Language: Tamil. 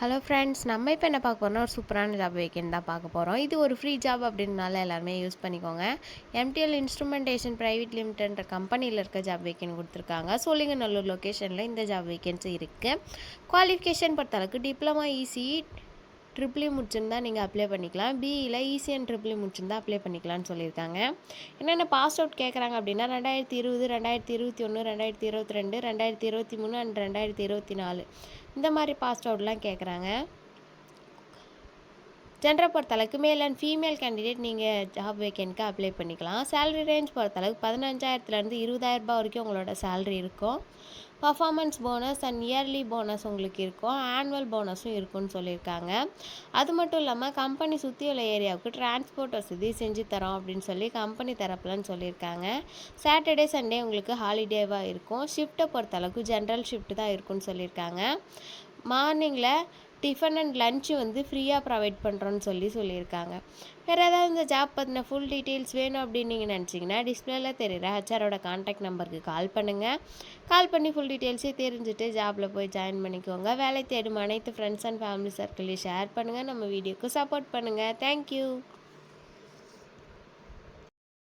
ஹலோ ஃப்ரெண்ட்ஸ் நம்ம இப்போ என்ன பார்க்க போகிறோம்னா ஒரு சூப்பரான ஜாப் வேக்கன் தான் பார்க்க போகிறோம் இது ஒரு ஃப்ரீ ஜாப் அப்படின்றனால எல்லாருமே யூஸ் பண்ணிக்கோங்க. எம்டிஎல் இன்ஸ்ட்ருமெண்டேஷன் ப்ரைவேட் லிமிடெட்ன்ற கம்பெனியில் இருக்க ஜாப் வேக்கன் கொடுத்துருக்காங்க. சோழிங்கநல்லூர் லொக்கேஷனில் இந்த ஜாப் வேக்கன்சி இருக்குது குவாலிஃபிகேஷன் பொறுத்தளவுக்கு டிப்ளமா இசி ட்ரிபிளி முடிச்சிருந்தா நீங்கள் அப்ளை பண்ணிக்கலாம். பிஇயில் ஈஸியன் ட்ரிபிளி முடிச்சிருந்தா அப்ளை பண்ணிக்கலாம்னு சொல்லியிருக்காங்க. என்னென்ன பாஸ் அவுட் கேட்குறாங்க அப்படின்னா ரெண்டாயிரத்தி இருபது ரெண்டாயிரத்தி இருபத்தி ஒன்று ரெண்டாயிரத்தி இருபத்தி ரெண்டு ரெண்டாயிரத்தி இருபத்தி மூணு அண்ட் ரெண்டாயிரத்தி இருபத்தி நாலு. இந்த மாதிரி பாஸ் அவுட்லாம் கேட்குறாங்க ஜென்டரை பொறுத்தளவுக்கு மேல் அண்ட் ஃபீமேல் கேண்டிடேட் நீங்கள் ஜாப் வேக்கன்ட்க்கு அப்ளை பண்ணிக்கலாம். சேலரி ரேஞ்ச் பொறுத்தளவுக்கு பதினஞ்சாயிரத்துலேருந்து இருபதாயிரரூபா வரைக்கும் உங்களோட சேலரி இருக்கும். Performance bonus and yearly bonus உங்களுக்கு இருக்கும். ஆனுவல் போனஸும் இருக்கும்னு சொல்லியிருக்காங்க. அது மட்டும் இல்லாமல் கம்பெனி சுற்றி உள்ள ஏரியாவுக்கு டிரான்ஸ்போர்ட் வசதி செஞ்சு தரோம் அப்படின்னு சொல்லி கம்பெனி தரப்புலன்னு சொல்லியிருக்காங்க. சாட்டர்டே சண்டே உங்களுக்கு ஹாலிடேவாக இருக்கும். ஷிஃப்ட்டை பொறுத்தளவுக்கு ஜென்ரல் ஷிஃப்ட் தான் இருக்கும்னு சொல்லியிருக்காங்க. மார்னிங்கில் டிஃபன் அண்ட் லன்ச்சு வந்து ஃப்ரீயாக ப்ரொவைட் பண்ணுறோன்னு சொல்லி சொல்லியிருக்காங்க. வேறு ஏதாவது இந்த ஜாப் பற்றின ஃபுல் டீட்டெயில்ஸ் வேணும் அப்படின்னு நீங்கள் நினச்சிங்கன்னா டிஸ்பிளேல தெரியுற ஹெச்ஆரோட காண்டாக்ட் நம்பருக்கு கால் பண்ணுங்கள் கால் பண்ணி ஃபுல் டீட்டெயில்ஸே தெரிஞ்சுட்டு ஜாப்பில் போய் ஜாயின் பண்ணிக்கோங்க. வேலை தேடும் அனைத்து ஃப்ரெண்ட்ஸ் அண்ட் ஃபேமிலி சர்க்கிளையும் ஷேர் பண்ணுங்கள் நம்ம வீடியோக்கு சப்போர்ட் பண்ணுங்கள் தேங்க்யூ